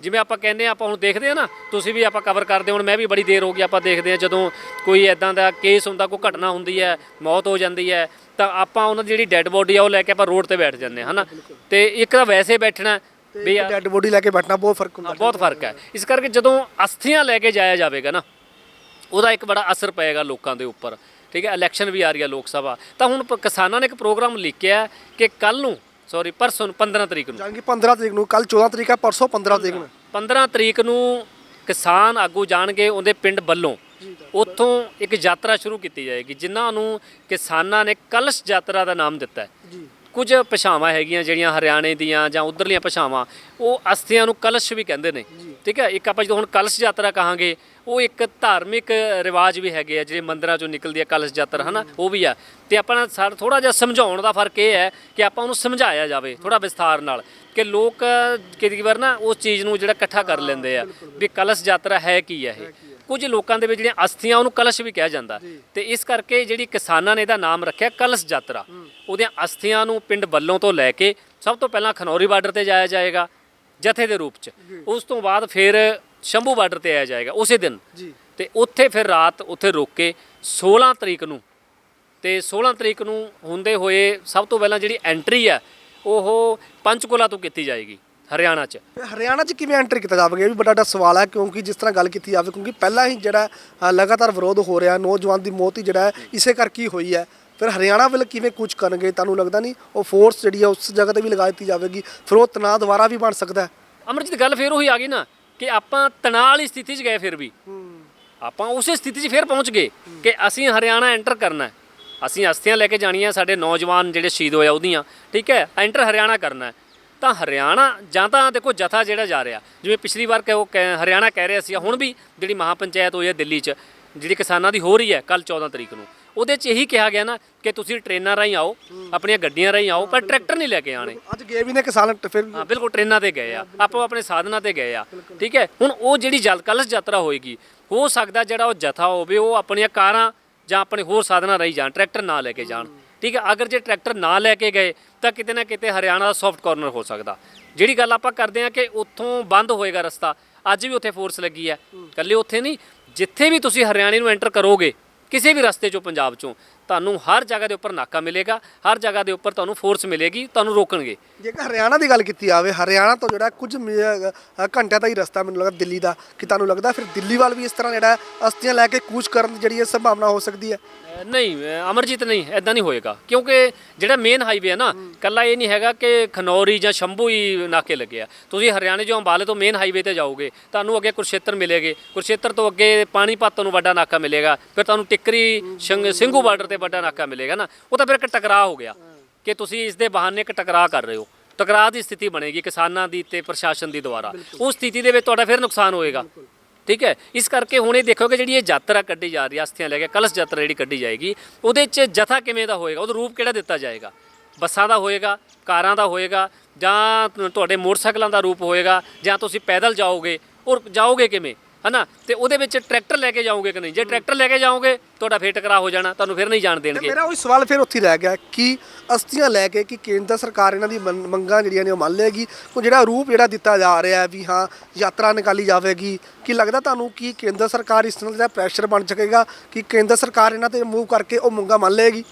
ਜਿਵੇਂ ਆਪਾਂ ਕਹਿੰਦੇ ਆ ਆਪਾਂ ਹੁਣ ਦੇਖਦੇ ਆ ਨਾ ਤੁਸੀਂ ਵੀ ਆਪਾਂ ਕਵਰ ਕਰਦੇ ਹੁਣ ਮੈਂ ਵੀ ਬੜੀ ਦੇਰ ਹੋ ਗਈ ਆਪਾਂ ਦੇਖਦੇ ਆ ਜਦੋਂ ਕੋਈ ਐਦਾਂ ਦਾ ਕੇਸ ਹੁੰਦਾ ਕੋਈ ਘਟਨਾ ਹੁੰਦੀ ਹੈ ਮੌਤ ਹੋ ਜਾਂਦੀ ਹੈ ਤਾਂ ਆਪਾਂ ਉਹਨਾਂ ਦੀ ਜਿਹੜੀ ਡੈੱਡ ਬੋਡੀ ਆ ਉਹ ਲੈ ਕੇ ਆਪਾਂ ਰੋਡ ਤੇ ਬੈਠ ਜਾਂਦੇ ਹਾਂ ਹਨਾ? ਤੇ ਇੱਕ ਤਾਂ ਵੈਸੇ ਬੈਠਣਾ ਵੀ ਡੈੱਡ ਬੋਡੀ ਲੈ ਕੇ ਬੈਠਣਾ ਬਹੁਤ ਫ਼ਰਕ ਹੁੰਦਾ। ਬਹੁਤ ਫ਼ਰਕ ਹੈ। ਇਸ ਕਰਕੇ ਜਦੋਂ ਅਸਥੀਆਂ ਲੈ ਕੇ ਜਾਇਆ ਜਾਵੇਗਾ ਨਾ ਉਹਦਾ ਇੱਕ ਬੜਾ ਅਸਰ ਪਏਗਾ ਲੋਕਾਂ ਦੇ ਉੱਪਰ। ਠੀਕ ਹੈ ਇਲੈਕਸ਼ਨ ਵੀ ਆ ਰਹੀ ਹੈ ਲੋਕ ਸਭਾ। ਤਾਂ ਹੁਣ ਪ- ਕਿਸਾਨਾਂ ਨੇ ਇੱਕ ਪ੍ਰੋਗਰਾਮ ਲਿਖਿਆ ਕਿ ਕੱਲ ਨੂੰ ਸੌਰੀ ਪਰਸੋਂ ਨੂੰ 15 ਤਰੀਕ ਨੂੰ। ਜਾਣੀ ਕਿ 15 ਤਰੀਕ ਨੂੰ ਕੱਲ 14 ਤਰੀਕ ਹੈ ਪਰਸੋਂ 15 ਤਰੀਕ ਨੂੰ। 15 ਤਰੀਕ ਨੂੰ ਕਿਸਾਨ ਆਗੂ ਜਾਣਗੇ ਉਹਦੇ ਪਿੰਡ ਵੱਲੋਂ। ਉੱਥੋਂ ਇੱਕ ਯਾਤਰਾ ਸ਼ੁਰੂ ਕੀਤੀ ਜਾਏਗੀ ਜਿਨ੍ਹਾਂ ਨੂੰ ਕਿਸਾਨਾਂ ਨੇ ਕਲਸ਼ ਯਾਤਰਾ ਦਾ ਨਾਮ ਦਿੱਤਾ ਹੈ। ਜੀ। ਕੁਝ ਭਾਸ਼ਾਵਾਂ ਹੈਗੀਆਂ ਜਿਹੜੀਆਂ ਹਰਿਆਣੇ ਦੀਆਂ ਜਾਂ ਉਧਰਲੀਆਂ ਭਾਸ਼ਾਵਾਂ ਉਹ ਅਸਥੀਆਂ ਨੂੰ ਕਲਸ਼ ਵੀ ਕਹਿੰਦੇ ਨੇ। ਠੀਕ ਹੈ? ਇੱਕ ਆਪਾਂ ਜਦੋਂ ਹੁਣ ਕਲਸ਼ ਯਾਤਰਾ ਕਹਾਂਗੇ ਉਹ ਇੱਕ ਧਾਰਮਿਕ ਰਿਵਾਜ ਵੀ ਹੈਗੇ ਆ ਜਿਹੜੇ ਮੰਦਰਾਂ ਚੋਂ ਨਿਕਲਦੀ ਹੈ ਕਲਸ਼ ਯਾਤਰਾ ਹਨਾ? ਉਹ ਵੀ ਆ। ਤੇ ਆਪਣਾ ਸਾਡਾ ਥੋੜਾ ਜਿਹਾ ਸਮਝਾਉਣ ਦਾ ਫ਼ਰਕ ਇਹ ਹੈ ਕਿ ਆਪਾਂ ਉਹਨੂੰ ਸਮਝਾਇਆ ਜਾਵੇ ਥੋੜਾ ਵਿਸਥਾਰ ਨਾਲ ਕਿ ਲੋਕ ਕਈ ਵਾਰ ਨਾ ਉਸ ਚੀਜ਼ ਨੂੰ ਜਿਹੜਾ ਇਕੱਠਾ ਕਰ ਲੈਂਦੇ ਆ ਵੀ ਕਲਸ਼ ਯਾਤਰਾ ਹੈ ਕੀ ਹੈ ਇਹ ਕੁਝ ਲੋਕਾਂ ਦੇ ਵਿੱਚ ਜਿਹੜੀਆਂ ਅਸਥੀਆਂ ਉਹਨੂੰ ਕਲਸ਼ ਵੀ ਕਿਹਾ ਜਾਂਦਾ। ਤੇ ਇਸ ਕਰਕੇ ਜਿਹੜੀ ਕਿਸਾਨਾਂ ਨੇ ਇਹਦਾ ਨਾਮ ਰੱਖਿਆ ਕਲਸ਼ ਯਾਤਰਾ। ਉਹਦੀਆਂ ਅਸਥੀਆਂ ਨੂੰ ਪਿੰਡ ਵੱਲੋਂ ਤੋਂ ਲੈ ਕੇ ਸਭ ਤੋਂ ਪਹਿਲਾਂ ਖਨੌਰੀ ਬਾਰਡਰ ਤੇ ਜਾਇਆ ਜਾਏਗਾ ਜਥੇ ਦੇ ਰੂਪ 'ਚ। ਉਸ ਤੋਂ ਬਾਅਦ ਫਿਰ ਸ਼ੰਭੂ ਬਾਰਡਰ ਤੇ ਆਇਆ ਜਾਏਗਾ ਉਸੇ ਦਿਨ। ਤੇ ਉੱਥੇ ਫਿਰ ਰਾਤ ਉੱਥੇ ਰੁਕ ਕੇ 16 ਤਰੀਕ ਨੂੰ ਤੇ 16 ਤਰੀਕ ਨੂੰ ਹੁੰਦੇ ਹੋਏ ਸਭ ਤੋਂ ਪਹਿਲਾਂ ਜਿਹੜੀ ਐਂਟਰੀ ਹੈ ਉਹ ਪੰਚਕੂਲਾ ਤੋਂ ਕੀਤੀ ਜਾਏਗੀ ਹਰਿਆਣਾ 'ਚ। ਹਰਿਆਣਾ 'ਚ ਕਿਵੇਂ ਐਂਟਰ ਕੀਤਾ ਜਾਵੇਗਾ? ਇਹ ਵੀ ਬੜਾ ਵੱਡਾ ਸਵਾਲ ਹੈ ਕਿਉਂਕਿ ਜਿਸ ਤਰ੍ਹਾਂ ਗੱਲ ਕੀਤੀ ਜਾਵੇ ਕਿਉਂਕਿ ਪਹਿਲਾਂ ਹੀ ਜਿਹੜਾ ਲਗਾਤਾਰ ਵਿਰੋਧ ਹੋ ਰਿਹਾ ਨੌਜਵਾਨ ਦੀ ਮੌਤ ਹੀ ਜਿਹੜਾ ਹੈ ਇਸੇ ਕਰਕੇ ਹੋਈ ਹੈ। ਫਿਰ ਹਰਿਆਣਾ ਵੱਲ ਕਿਵੇਂ ਕੁਝ ਕਰਨਗੇ ਤੁਹਾਨੂੰ ਲੱਗਦਾ ਨਹੀਂ? ਉਹ ਫੋਰਸ ਜਿਹੜੀ ਹੈ ਉਸ ਜਗ੍ਹਾ ਤੇ ਵੀ ਲਗਾ ਦਿੱਤੀ ਜਾਵੇਗੀ ਫਿਰ ਉਹ ਤਣਾਅ ਦੁਬਾਰਾ ਵੀ ਬਣ ਸਕਦਾ ਹੈ। ਅਮਰਜੀਤ ਗੱਲ ਫਿਰ ਉਹੀ ਆ ਗਈ ਨਾ ਕਿ ਆਪਾਂ ਤਣਾਅ ਵਾਲੀ ਸਥਿਤੀ 'ਚ ਗਏ ਫਿਰ ਵੀ। ਆਪਾਂ ਉਸੇ ਸਥਿਤੀ 'ਚ ਫਿਰ ਪਹੁੰਚ ਗਏ ਕਿ ਅਸੀਂ ਹਰਿਆਣਾ ਐਂਟਰ ਕਰਨਾ ਹੈ। ਅਸੀਂ ਅਸਥੀਆਂ ਲੈ ਕੇ ਜਾਣੀਆਂ ਸਾਡੇ ਨੌਜਵਾਨ ਜਿਹੜੇ ਸ਼ਹੀਦ ਹੋਏ ਆ ਉਹਦੀਆਂ ਠੀਕ ਹੈ? ਐਂਟਰ ਹਰਿਆਣਾ ਕਰਨਾ ਹੈ। ਤਾਂ ਹਰਿਆਣਾ ਜਾਂ ਤਾਂ ਦੇਖੋ ਜਥਾ ਜਿਹੜਾ ਜਾ ਰਿਹਾ ਜਿਵੇਂ ਪਿਛਲੀ ਵਾਰ ਕਿ ਉਹ ਕਹਿ- ਹਰਿਆਣਾ ਕਹਿ ਰਿਹਾ ਸੀ ਹੁਣ ਵੀ ਜਿਹੜੀ ਮਹਾਪੰਚਾਇਤ ਹੋਈ ਹੈ ਦਿੱਲੀ 'ਚ ਜਿਹੜੀ ਕਿਸਾਨਾਂ ਦੀ ਹੋ ਰਹੀ ਹੈ ਕੱਲ 14 ਤਰੀਕ ਨੂੰ ਉਹਦੇ 'ਚ ਇਹੀ ਕਿਹਾ ਗਿਆ ਨਾ ਕਿ ਤੁਸੀਂ ਟ੍ਰੇਨਾਂ ਰਾਹੀਂ ਆਓ ਆਪਣੀਆਂ ਗੱਡੀਆਂ ਰਾਹੀਂ ਆਓ ਪਰ ਟਰੈਕਟਰ ਨਹੀਂ ਲੈ ਕੇ ਆਣੇ ਅੱਜ ਗਏ ਵੀ ਨੇ ਕਿਸਾਨ ਫਿਰ ਹਾਂ ਬਿਲਕੁਲ ਟ੍ਰੇਨਾਂ ਤੇ ਗਏ ਆ। ਆਪੋ ਆਪਣੇ ਸਾਧਨਾਂ ਤੇ ਗਏ ਆ। ਠੀਕ ਹੈ? ਹੁਣ ਉਹ ਜਿਹੜੀ ਜਲ ਕਲਸ਼ ਯਾਤਰਾ ਹੋਏਗੀ ਹੋ ਸਕਦਾ ਜਿਹੜਾ ਉਹ ਜਥਾ ਹੋਵੇ ਉਹ ਆਪਣੀਆਂ ਕਾਰਾਂ ਜਾਂ ਆਪਣੇ ਹੋਰ ਸਾਧਨਾਂ ਰਾਹੀਂ ਜਾਣ ਟਰੈਕਟਰ ਨਾ ਲੈ ਕੇ ਜਾਣ। ਠੀਕ ਹੈ? ਅਗਰ ਜੇ ਟਰੈਕਟਰ ਨਾ ਲੈ ਕੇ ਗਏ ਤਾਂ ਕਿਤੇ ਨਾ ਕਿਤੇ ਹਰਿਆਣਾ ਦਾ ਸੌਫਟ ਕਾਰਨਰ ਹੋ ਸਕਦਾ। ਜਿਹੜੀ ਗੱਲ ਆਪਾਂ ਕਰਦੇ ਆ ਕਿ ਉੱਥੋਂ ਬੰਦ ਹੋਏਗਾ ਰਸਤਾ ਅੱਜ ਵੀ ਉੱਥੇ ਫੋਰਸ ਲੱਗੀ ਹੈ। ਕੱਲੇ ਉੱਥੇ ਨਹੀਂ ਜਿੱਥੇ ਵੀ ਤੁਸੀਂ ਹਰਿਆਣੇ ਨੂੰ ਐਂਟਰ ਕਰੋਗੇ ਕਿਸੇ ਵੀ ਰਸਤੇ ਚੋਂ ਪੰਜਾਬ ਚੋਂ। ਤੁਹਾਨੂੰ ਹਰ ਜਗ੍ਹਾ ਦੇ ਉੱਪਰ ਨਾਕਾ ਮਿਲੇਗਾ ਹਰ ਜਗ੍ਹਾ ਦੇ ਉੱਪਰ ਤੁਹਾਨੂੰ ਫੋਰਸ ਮਿਲੇਗੀ ਤੁਹਾਨੂੰ ਰੋਕਣਗੇ। ਜੇਕਰ ਹਰਿਆਣਾ ਦੀ ਗੱਲ ਕੀਤੀ ਜਾਵੇ ਹਰਿਆਣਾ ਤੋਂ ਜਿਹੜਾ ਕੁਝ ਘੰਟਿਆਂ ਦਾ ਹੀ ਰਸਤਾ ਮੈਨੂੰ ਲੱਗਦਾ ਦਿੱਲੀ ਦਾ ਕਿ ਤੁਹਾਨੂੰ ਲੱਗਦਾ ਫਿਰ ਦਿੱਲੀ ਵੱਲ ਵੀ ਇਸ ਤਰ੍ਹਾਂ ਜਿਹੜਾ ਹੈ, ਅਸਥੀਆਂ ਲੈ ਕੇ ਕੂਚ ਕਰਨ ਦੀ ਜਿਹੜੀ ਹੈ ਸੰਭਾਵਨਾ ਹੋ ਸਕਦੀ ਹੈ? ਨਹੀਂ ਅਮਰਜੀਤ ਨਹੀਂ ਐਦਾਂ ਨਹੀਂ ਹੋਏਗਾ। ਕਿਉਂਕਿ ਜਿਹੜਾ ਮੇਨ ਹਾਈਵੇ ਹੈ ਨਾ ਕੱਲਾ ਇਹ ਨਹੀਂ ਹੈਗਾ ਕਿ ਖਨੌਰੀ ਜਾਂ ਸ਼ੰਭੂ ਹੀ ਨਾਕੇ ਲੱਗੇ ਆ। ਤੁਸੀਂ ਹਰਿਆਣੇ ਤੋਂ ਅੰਬਾਲੇ ਤੋਂ ਮੇਨ ਹਾਈਵੇ ਤੇ ਜਾਓਗੇ ਤੁਹਾਨੂੰ ਅੱਗੇ ਕੁਰਸ਼ੇਤਰ ਮਿਲੇਗੇ। ਕੁਰਸ਼ੇਤਰ ਤੋਂ ਅੱਗੇ ਪਾਣੀਪਤ ਨੂੰ ਵੱਡਾ ਨਾਕਾ ਮਿਲੇਗਾ। ਫਿਰ ਤੁਹਾਨੂੰ ਟਿੱਕਰੀ ਸਿੰਘੂ ਬਾਰਡਰ ਤੇ ਵੱਡਾ ਨਾਕਾ ਮਿਲੇਗਾ ਨਾ ਉਹ ਤਾਂ ਫਿਰ ਇੱਕ ਟਕਰਾਅ ਹੋ ਗਿਆ ਕਿ ਤੁਸੀਂ ਇਸ ਦੇ ਬਹਾਨੇ ਇੱਕ ਟਕਰਾਅ ਕਰ ਰਹੇ ਹੋ। ਟਕਰਾਅ ਦੀ ਸਥਿਤੀ ਬਣੇਗੀ ਕਿਸਾਨਾਂ ਦੀ ਤੇ ਪ੍ਰਸ਼ਾਸਨ ਦੀ ਦੁਆਰਾ। ਉਸ ਸਥਿਤੀ ਦੇ ਵਿੱਚ ਤੁਹਾਡਾ ਫਿਰ ਨੁਕਸਾਨ ਹੋਏਗਾ। ਠੀਕ ਹੈ? ਇਸ ਕਰਕੇ ਹੁਣ ਇਹ ਦੇਖੋ ਕਿ ਜਿਹੜੀ ਇਹ ਯਾਤਰਾ ਕੱਢੀ ਜਾ ਰਹੀ ਹੈ ਅਸਥੀਆਂ ਲੈ ਕੇ ਕਲਸ਼ ਯਾਤਰਾ ਜਿਹੜੀ ਕੱਢੀ ਜਾਏਗੀ ਉਹਦੇ 'ਚ ਜਥਾ ਕਿਵੇਂ ਦਾ ਹੋਏਗਾ ਉਹਦਾ ਰੂਪ ਕਿਹੜਾ ਦਿੱਤਾ ਜਾਏਗਾ? ਬੱਸਾਂ ਦਾ ਹੋਏਗਾ ਕਾਰਾਂ ਦਾ ਹੋਏਗਾ ਜਾਂ ਤੁਹਾਡੇ ਮੋਟਰਸਾਈਕਲਾਂ ਦਾ ਰੂਪ ਹੋਏਗਾ ਜਾਂ ਤੁਸੀਂ ਪੈਦਲ ਜਾਓਗੇ ਔਰ ਜਾਓਗੇ ਕਿਵੇਂ? ਹਨਾ? ਤੇ ਉਹਦੇ ਵਿੱਚ ਟਰੈਕਟਰ ਲੈ ਕੇ ਜਾਓਗੇ ਕਿ ਨਹੀਂ? ਜੇ ਟਰੈਕਟਰ ਲੈ ਕੇ ਜਾਓਗੇ ਤੁਹਾਡਾ ਫੇਰ ਟਕਰਾ ਹੋ ਜਾਣਾ ਤੁਹਾਨੂੰ ਫਿਰ ਨਹੀਂ ਜਾਣ ਦੇਣਗੇ। ਮੇਰਾ ਉਹੀ ਸਵਾਲ ਫਿਰ ਉੱਥੇ ਰਹਿ ਗਿਆ ਕਿ ਅਸਥੀਆਂ ਲੈ ਕੇ ਕਿ ਕੇਂਦਰ ਸਰਕਾਰ ਇਹਨਾਂ ਦੀ ਮੰਗਾਂ ਜਿਹੜੀਆਂ ਨੇ ਉਹ ਮੰਨ ਲਏਗੀ? ਉਹ ਜਿਹੜਾ ਰੂਪ ਜਿਹੜਾ ਦਿੱਤਾ ਜਾ ਰਿਹਾ ਹੈ ਵੀ ਹਾਂ ਯਾਤਰਾ ਨਿਕਾਲੀ ਜਾਵੇਗੀ ਕੀ ਲੱਗਦਾ ਤੁਹਾਨੂੰ ਕਿ ਕੇਂਦਰ ਸਰਕਾਰ ਇਸ ਨਾਲ ਜਿਹੜਾ ਪ੍ਰੈਸ਼ਰ ਬਣ ਸਕੇਗਾ ਕਿ ਕੇਂਦਰ ਸਰਕਾਰ ਇਹਨਾਂ ਤੇ ਮੂਵ ਕਰਕੇ ਉਹ ਮੰਗਾਂ ਮੰਨ ਲਏਗੀ?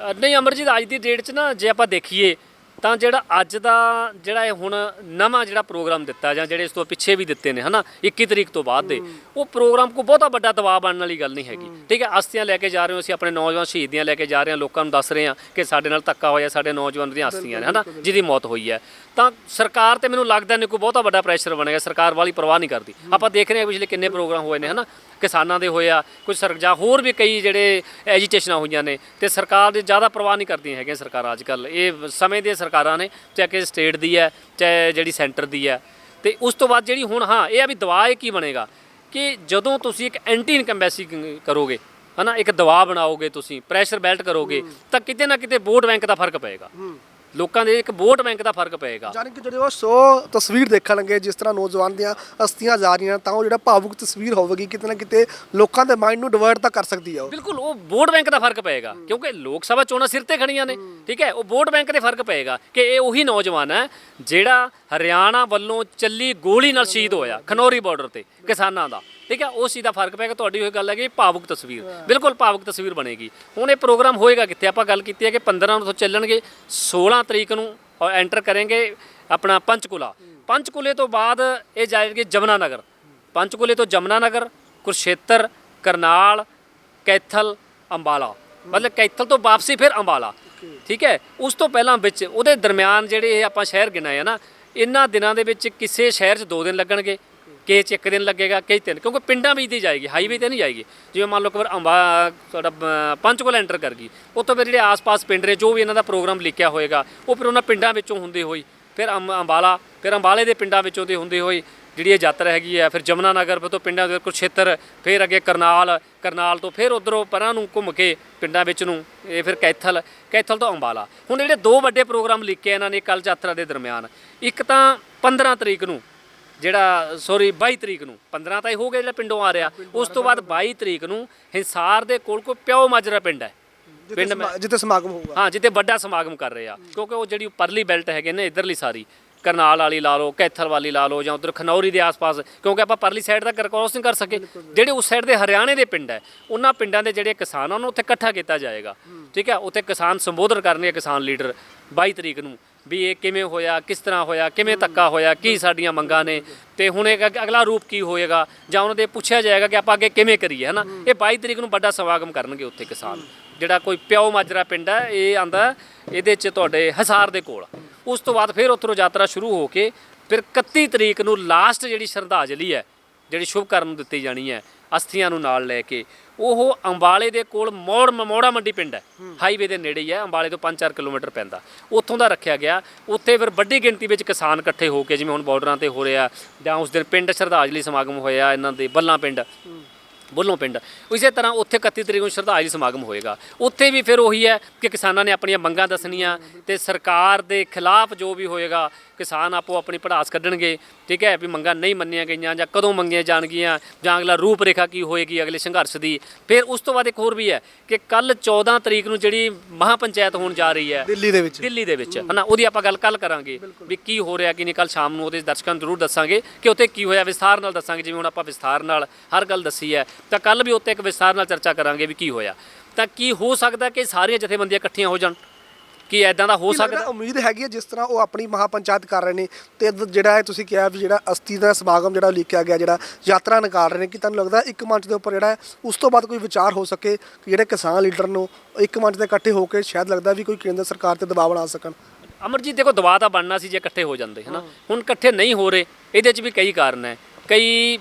ਅ, ਨਹੀਂ ਅਮਰਜੀਤ ਅੱਜ ਦੀ ਡੇਟ 'ਚ ਨਾ ਜੇ ਆਪਾਂ ਦੇਖੀਏ ਤਾਂ ਜਿਹੜਾ ਅੱਜ ਦਾ ਜਿਹੜਾ ਇਹ ਹੁਣ ਨਵਾਂ ਜਿਹੜਾ ਪ੍ਰੋਗਰਾਮ ਦਿੱਤਾ ਜਾਂ ਜਿਹੜੇ ਇਸ ਤੋਂ ਪਿੱਛੇ ਵੀ ਦਿੱਤੇ ਨੇ ਹਨਾ? 21 ਤਰੀਕ ਤੋਂ ਬਾਅਦ ਦੇ। ਉਹ ਪ੍ਰੋਗਰਾਮ ਕੋ ਬਹੁਤਾ ਵੱਡਾ ਦਬਾਅ ਬਣਨ ਵਾਲੀ ਗੱਲ ਨਹੀਂ ਹੈਗੀ। ਠੀਕ ਹੈ? ਅਸਥੀਆਂ ਲੈ ਕੇ ਜਾ ਰਹੇ ਹਾਂ ਅਸੀਂ ਆਪਣੇ ਨੌਜਵਾਨ ਸ਼ਹੀਦੀਆਂ ਲੈ ਕੇ ਜਾ ਰਹੇ ਹਾਂ ਲੋਕਾਂ ਨੂੰ ਦੱਸ ਰਹੇ ਹਾਂ ਕਿ ਸਾਡੇ ਨਾਲ ਧੱਕਾ ਹੋਇਆ ਸਾਡੇ ਨੌਜਵਾਨ ਦੀਆਂ ਅਸਥੀਆਂ ਨੇ ਹਨਾ? ਜਿਹਦੀ ਮੌਤ ਹੋਈ ਹੈ। ਤਾਂ ਸਰਕਾਰ ਤੇ ਮੈਨੂੰ ਲੱਗਦਾ ਨਹੀਂ ਕੋਈ ਬਹੁਤਾ ਵੱਡਾ ਪ੍ਰੈਸ਼ਰ ਬਣੇਗਾ ਸਰਕਾਰ ਵਾਲੀ ਪਰਵਾਹ ਨਹੀਂ ਕਰਦੀ। ਆਪਾਂ ਦੇਖ ਰਹੇ ਹਾਂ ਪਿਛਲੇ ਕਿੰਨੇ ਪ੍ਰੋਗਰਾਮ ਹੋਏ ਨੇ ਹਨਾ? ਕਿਸਾਨਾਂ ਦੇ ਹੋਏ ਆ ਕੁਝ ਸਰਜਾ ਹੋਰ ਵੀ ਕਈ ਜਿਹੜੇ ਐਜੀਟੇਸ਼ਨਾਂ ਹੋਈਆਂ ਨੇ ਤੇ ਸਰਕਾਰ ਦੇ ਜ਼ਿਆਦਾ ਪਰਵਾਹ ਨਹੀਂ ਕਰਦੀਆਂ ਹੈਗੀਆਂ ਸਰਕਾਰਾਂ ਅੱਜ ਕੱਲ ਇਹ ਸਮੇਂ ਦੀਆਂ ਸਰਕਾਰਾਂ ਨੇ ਚਾਹੇ ਕਿ ਸਟੇਟ ਦੀ ਹੈ ਚਾਹੇ ਜਿਹੜੀ ਸੈਂਟਰ ਦੀ ਹੈ। ਤੇ ਉਸ ਤੋਂ ਬਾਅਦ ਜਿਹੜੀ ਹੁਣ ਹਾਂ ਇਹ ਆ ਵੀ ਦਵਾ ਇਹ ਕੀ ਬਣੇਗਾ? ਕਿ ਜਦੋਂ ਤੁਸੀਂ ਇੱਕ ਐਂਟੀ ਇਨਕੰਬੈਸੀ ਕਰੋਗੇ ਹਨਾ ਇੱਕ ਦਬਾਅ ਬਣਾਓਗੇ ਤੁਸੀਂ ਪ੍ਰੈਸ਼ਰ ਬੈਲਟ ਕਰੋਗੇ ਤਾਂ ਕਿਤੇ ਨਾ ਕਿਤੇ ਵੋਟ ਬੈਂਕ ਦਾ ਫ਼ਰਕ ਪਏਗਾ। ਲੋਕਾਂ ਦੇ ਇੱਕ ਵੋਟ ਬੈਂਕ ਦਾ ਫ਼ਰਕ ਪਏਗਾ। ਜਾਨੀ ਕਿ ਜਿਹੜੇ ਉਹ 100 ਤਸਵੀਰ ਦੇਖਣਗੇ ਜਿਸ ਤਰ੍ਹਾਂ ਨੌਜਵਾਨ ਦੀਆਂ ਅਸਤੀਆਂ ਜਾ ਰਹੀਆਂ ਤਾਂ ਉਹ ਜਿਹੜਾ ਭਾਵੁਕ ਤਸਵੀਰ ਹੋਵੇਗੀ ਕਿਤੇ ਨਾ ਕਿਤੇ ਲੋਕਾਂ ਦੇ ਮਾਈਂਡ ਨੂੰ ਡਿਵਰਟ ਤਾਂ ਕਰ ਸਕਦੀ ਹੈ ਉਹ। ਬਿਲਕੁਲ ਉਹ ਵੋਟ ਬੈਂਕ ਦਾ ਫ਼ਰਕ ਪਏਗਾ ਕਿਉਂਕਿ ਲੋਕ ਸਭਾ ਚੋਣਾਂ ਸਿਰ ਤੇ ਖੜੀਆਂ ਨੇ ਠੀਕ ਹੈ ਉਹ ਵੋਟ ਬੈਂਕ ਦੇ ਫ਼ਰਕ ਪਏਗਾ ਕਿ ਇਹ ਉਹੀ ਨੌਜਵਾਨ ਹੈ ਜਿਹੜਾ ਹਰਿਆਣਾ ਵੱਲੋਂ ਚੱਲੀ ਗੋਲੀ ਨਾਲ ਸ਼ਹੀਦ ਹੋਇਆ ਖਨੌਰੀ ਬਾਰਡਰ ਤੇ ਕਿਸਾਨਾਂ ਦਾ। ਠੀਕ ਹੈ ਉਸ ਚੀਜ਼ ਦਾ ਫ਼ਰਕ ਪਏਗਾ ਤੁਹਾਡੀ ਉਹ ਗੱਲ ਹੈ ਕਿ ਭਾਵੁਕ ਤਸਵੀਰ। ਬਿਲਕੁਲ ਭਾਵੁਕ ਤਸਵੀਰ ਬਣੇਗੀ। ਹੁਣ ਇਹ ਪ੍ਰੋਗਰਾਮ ਹੋਏਗਾ ਕਿੱਥੇ? ਆਪਾਂ ਗੱਲ ਕੀਤੀ ਹੈ ਕਿ 15 ਨੂੰ ਤੋਂ ਚੱਲਣਗੇ 16 ਤਰੀਕ ਨੂੰ ਐਂਟਰ ਕਰਾਂਗੇ ਆਪਣਾ ਪੰਚਕੂਲਾ। ਪੰਚਕੂਲੇ ਤੋਂ ਬਾਅਦ ਇਹ ਜਾਏਗੀ ਜਮਨਾ ਨਗਰ ਪੰਚਕੂਲੇ ਤੋਂ ਜਮਨਾ ਨਗਰ ਕੁਰਸ਼ੇਤਰ ਕਰਨਾਲ ਕੈਥਲ ਅੰਬਾਲਾ। ਮਤਲਬ ਕੈਥਲ ਤੋਂ ਵਾਪਸੀ ਫਿਰ ਅੰਬਾਲਾ। ਠੀਕ ਹੈ ਉਸ ਤੋਂ ਪਹਿਲਾਂ ਵਿੱਚ ਉਹਦੇ ਦਰਮਿਆਨ ਜਿਹੜੇ ਇਹ ਆਪਾਂ ਸ਼ਹਿਰ ਗਿਣਾਏ ਆ ਨਾ ਇਹਨਾਂ ਦਿਨਾਂ ਦੇ ਵਿੱਚ ਕਿਸੇ ਸ਼ਹਿਰ 'ਚ 2 ਦਿਨ ਲੱਗਣਗੇ ਕਿਸੇ 'ਚ ਇੱਕ ਦਿਨ ਲੱਗੇਗਾ ਕਈ ਤਿੰਨ ਕਿਉਂਕਿ ਪਿੰਡਾਂ ਵਿੱਚ ਦੀ ਜਾਏਗੀ ਹਾਈਵੇ ਤੇ ਨਹੀਂ ਜਾਏਗੀ। ਜਿਵੇਂ ਮੰਨ ਲਓ ਕਿ ਫਿਰ ਅੰਬਾ ਤੁਹਾਡਾ ਅਹ, ਪੰਚਕੂਲਾ ਐਂਟਰ ਕਰ ਗਈ ਉੱਥੋਂ ਫਿਰ ਜਿਹੜੇ ਆਸ-ਪਾਸ ਪਿੰਡ ਨੇ ਜੋ ਵੀ ਇਹਨਾਂ ਦਾ ਪ੍ਰੋਗਰਾਮ ਲਿਖਿਆ ਹੋਏਗਾ ਉਹ ਫਿਰ ਉਹਨਾਂ ਪਿੰਡਾਂ ਵਿੱਚੋਂ ਹੁੰਦੇ ਹੋਈ ਫਿਰ ਅੰਬ- ਅੰਬਾਲਾ ਫਿਰ ਅੰਬਾਲੇ ਦੇ ਪਿੰਡਾਂ ਵਿੱਚੋਂ ਦੇ ਹੁੰਦੇ ਹੋਈ ਜਿਹੜੀ ਇਹ ਯਾਤਰਾ ਹੈਗੀ ਹੈ ਫਿਰ ਜਮਨਾ ਨਗਰ ਤੋਂ ਪਿੰਡਾਂ ਦੇ ਕੁਰਸ਼ੇਤਰ ਫਿਰ ਅੱਗੇ ਕਰਨਾਲ ਕਰਨਾਲ ਤੋਂ ਫਿਰ ਉਧਰੋਂ ਪਰਾਂ ਨੂੰ ਘੁੰਮ ਕੇ ਪਿੰਡਾਂ ਵਿੱਚ ਨੂੰ ਇਹ ਫਿਰ ਕੈਥਲ ਕੈਥਲ ਤੋਂ ਅੰਬਾਲਾ। ਹੁਣ ਜਿਹੜੇ ਦੋ ਵੱਡੇ ਪ੍ਰੋਗਰਾਮ ਲਿਖੇ ਇਹਨਾਂ ਨੇ ਕੱਲ ਯਾਤਰਾ ਦੇ ਦਰਮਿਆਨ। ਇੱਕ ਤਾਂ 15 ਤਰੀਕ ਨੂੰ ਜਿਹੜਾ ਸੌਰੀ 22 ਤਰੀਕ ਨੂੰ 15 ਤਾਂ ਇਹ ਹੋ ਗਿਆ ਜਿਹੜਾ ਪਿੰਡੋਂ ਆ ਰਿਹਾ ਉਸ ਤੋਂ ਬਾਅਦ 22 ਤਰੀਕ ਨੂੰ ਹਿੰਸਾਰ ਦੇ ਕੋਲ ਕੋਈ ਪਿਓ ਮਾਜਰਾ ਪਿੰਡ ਹੈ। ਪਿੰਡ ਜਿੱਥੇ ਸਮਾਗਮ ਹੋਊਗਾ। ਹਾਂ ਜਿੱਥੇ ਵੱਡਾ ਸਮਾਗਮ ਕਰ ਰਹੇ ਆ ਕਿਉਂਕਿ ਉਹ ਜਿਹੜੀ ਪਰਲੀ ਬੈਲਟ ਹੈਗੇ ਨੇ ਇਧਰਲੀ ਸਾਰੀ। ਕਰਨਾਲ ਵਾਲੀ ਲਾ ਲਓ ਕੈਥਲ ਵਾਲੀ ਲਾ ਲਓ ਜਾਂ ਉਧਰ ਖਨੌਰੀ ਦੇ ਆਸ-ਪਾਸ, ਕਿਉਂਕਿ ਆਪਾਂ ਪਰਲੀ ਸਾਈਡ ਦਾ ਕ੍ਰੋਸ ਨਹੀਂ ਕਰ ਸਕੇ ਜਿਹੜੇ ਉਸ ਸਾਈਡ ਦੇ ਹਰਿਆਣੇ ਦੇ ਪਿੰਡ ਹੈ, ਉਹਨਾਂ ਪਿੰਡਾਂ ਦੇ ਜਿਹੜੇ ਕਿਸਾਨ ਆ, ਉਹਨੂੰ ਉੱਥੇ ਇਕੱਠਾ ਕੀਤਾ ਜਾਏਗਾ। ਠੀਕ ਹੈ, ਉੱਥੇ ਕਿਸਾਨ ਸੰਬੋਧਨ ਕਰਨਗੇ ਕਿਸਾਨ ਲੀਡਰ 22 ਤਰੀਕ ਨੂੰ, ਵੀ ਇਹ ਕਿਵੇਂ ਹੋਇਆ, ਕਿਸ ਤਰ੍ਹਾਂ ਹੋਇਆ, ਕਿਵੇਂ ਧੱਕਾ ਹੋਇਆ, ਕੀ ਸਾਡੀਆਂ ਮੰਗਾਂ ਨੇ, ਤੇ ਹੁਣ ਇਹ ਅਗਲਾ ਰੂਪ ਕੀ ਹੋਏਗਾ, ਜਾਂ ਉਹਨਾਂ ਦੇ ਪੁੱਛਿਆ ਜਾਏਗਾ ਕਿ ਆਪਾਂ ਅੱਗੇ ਕਿਵੇਂ ਕਰੀਏ, ਹਨਾ? ਇਹ 22 ਤਰੀਕ ਨੂੰ ਵੱਡਾ ਸਮਾਗਮ ਕਰਨਗੇ ਉੱਥੇ ਕਿਸਾਨ। ਜਿਹੜਾ ਕੋਈ ਪਿਓ ਮਾਜਰਾ ਪਿੰਡ ਹੈ, ਇਹ ਆਂਦਾ, ਇਹਦੇ ਚ ਤੁਹਾਡੇ ਹਸਾਰ ਦੇ ਕੋਲ ਉਸ ਤੋਂ ਬਾਅਦ ਫਿਰ ਉੱਥੋਂ ਯਾਤਰਾ ਸ਼ੁਰੂ ਹੋ ਕੇ ਫਿਰ 31 ਤਰੀਕ ਨੂੰ ਲਾਸਟ ਜਿਹੜੀ ਸ਼ਰਧਾਂਜਲੀ ਹੈ ਜਿਹੜੀ ਸ਼ੁਭ ਕਰਮ ਦਿੱਤੀ ਜਾਣੀ ਹੈ ਅਸਥੀਆਂ ਨੂੰ ਨਾਲ ਲੈ ਕੇ। ਉਹ ਅੰਬਾਲੇ ਦੇ ਕੋਲ ਮੋੜ ਮਮੋੜਾ ਮੰਡੀ ਪਿੰਡ ਹੈ। ਹਾਈਵੇ ਦੇ ਨੇੜੇ ਹੀ ਹੈ ਅੰਬਾਲੇ ਤੋਂ 5-4 ਕਿਲੋਮੀਟਰ ਪੈਂਦਾ। ਉੱਥੋਂ ਦਾ ਰੱਖਿਆ ਗਿਆ। ਉੱਥੇ ਫਿਰ ਵੱਡੀ ਗਿਣਤੀ ਵਿੱਚ ਕਿਸਾਨ ਇਕੱਠੇ ਹੋ ਕੇ ਜਿਵੇਂ ਹੁਣ ਬਾਰਡਰਾਂ ਤੇ ਹੋ ਰਿਹਾ ਜਾਂ ਉਸ ਦਿਨ ਪਿੰਡ ਸ਼ਰਧਾਂਜਲੀ ਸਮਾਗਮ ਹੋਇਆ ਇਹਨਾਂ ਦੇ ਬੱਲਾਂ ਪਿੰਡ। ਬੁੱਲੋਂ ਪਿੰਡ। ਇਸੇ ਤਰ੍ਹਾਂ ਉੱਥੇ 31 ਤਰੀਕ ਨੂੰ ਸ਼ਰਧਾਂਜਲੀ ਸਮਾਗਮ ਹੋਏਗਾ। ਉੱਥੇ ਵੀ ਫਿਰ ਉਹੀ ਹੈ ਕਿ ਕਿਸਾਨਾਂ ਨੇ ਆਪਣੀਆਂ ਮੰਗਾਂ ਦੱਸਣੀਆਂ ਤੇ ਸਰਕਾਰ ਦੇ ਖਿਲਾਫ ਜੋ ਵੀ ਹੋਏਗਾ ਕਿਸਾਨ ਆਪੋ ਆਪਣੀ ਪੜਾਸ ਕੱਢਣਗੇ। ਠੀਕ ਹੈ ਵੀ ਮੰਗਾਂ ਨਹੀਂ ਮੰਨੀਆਂ ਗਈਆਂ ਜਾਂ ਕਦੋਂ ਮੰਗੀਆਂ ਜਾਣਗੀਆਂ ਜਾਂ ਅਗਲਾ ਰੂਪ ਰੇਖਾ ਕੀ ਹੋਏਗੀ ਅਗਲੇ ਸੰਘਰਸ਼ ਦੀ। ਫਿਰ ਉਸ ਤੋਂ ਬਾਅਦ ਇੱਕ ਹੋਰ ਵੀ ਹੈ ਕਿ ਕੱਲ 14 ਤਰੀਕ ਨੂੰ ਜਿਹੜੀ ਮਹਾ ਪੰਚਾਇਤ ਹੋਣ ਜਾ ਰਹੀ ਹੈ ਦਿੱਲੀ ਦੇ ਵਿੱਚ। ਦਿੱਲੀ ਦੇ ਵਿੱਚ। ਹਨਾ ਉਹਦੀ ਆਪਾਂ ਗੱਲ ਕੱਲ ਕਰਾਂਗੇ ਵੀ ਕੀ ਹੋ ਰਿਹਾ ਕਿ ਨਹੀਂ ਕੱਲ ਸ਼ਾਮ ਨੂੰ ਉਹਦੇ ਦਰਸ਼ਕਾਂ ਨੂੰ ਜ਼ਰੂਰ ਦੱਸਾਂਗੇ ਕਿ ਉੱਥੇ ਕੀ ਹੋਇਆ ਵਿਸਥਾਰ ਨਾਲ ਦੱਸਾਂਗੇ ਜਿਵੇਂ ਹੁਣ ਆਪਾਂ ਵਿਸਥਾਰ ਨਾਲ ਹਰ ਗੱਲ ਦੱਸੀ ਹੈ। ਤਾਂ ਕੱਲ ਵੀ ਉੱਤੇ ਇੱਕ ਵਿਸਥਾਰ ਨਾਲ ਚਰਚਾ ਕਰਾਂਗੇ ਵੀ ਕੀ ਹੋਇਆ। ਤਾਂ ਕੀ ਹੋ ਸਕਦਾ ਕਿ ਸਾਰੀਆਂ ਜਥੇਬੰਦੀਆਂ ਇਕੱਠੀਆਂ ਹੋ ਜਾਣ? ਕੀ ਐਦਾਂ ਦਾ ਹੋ ਸਕਦਾ? ਉਮੀਦ ਹੈਗੀ ਹੈ ਜਿਸ ਤਰ੍ਹਾਂ ਉਹ ਆਪਣੀ ਮਹਾਪੰਚਾਇਤ ਕਰ ਰਹੇ ਨੇ ਤੇ ਜਿਹੜਾ ਹੈ ਤੁਸੀਂ ਕਿਹਾ ਵੀ ਜਿਹੜਾ ਅਸਤੀ ਦਾ ਸਮਾਗਮ ਜਿਹੜਾ ਲਿਖਿਆ ਗਿਆ ਜਿਹੜਾ ਯਾਤਰਾ ਨਿਕਾਲ ਰਹੇ ਨੇ ਕਿ ਤੁਹਾਨੂੰ ਲੱਗਦਾ ਇੱਕ ਮੰਚ ਦੇ ਉੱਪਰ ਜਿਹੜਾ ਉਸ ਤੋਂ ਬਾਅਦ ਕੋਈ ਵਿਚਾਰ ਹੋ ਸਕੇ ਕਿ ਜਿਹੜੇ ਕਿਸਾਨ ਲੀਡਰ ਨੂੰ ਇੱਕ ਮੰਚ ਤੇ ਇਕੱਠੇ ਹੋ ਕੇ ਸ਼ਾਇਦ ਲੱਗਦਾ ਵੀ ਕੋਈ ਕੇਂਦਰ ਸਰਕਾਰ ਤੇ ਦਬਾਅ ਬਣਾ ਸਕਣ? ਅਮਰਜੀਤ ਦੇਖੋ ਦਬਾਅ ਤਾਂ ਬਣਨਾ ਸੀ ਜੇ ਇਕੱਠੇ ਹੋ ਜਾਂਦੇ ਹਨਾ? ਹੁਣ ਇਕੱਠੇ ਨਹੀਂ ਹੋ ਰਹੇ ਇਹਦੇ 'ਚ ਵੀ ਕਈ ਕਾਰਨ ਹੈ। ਕਈ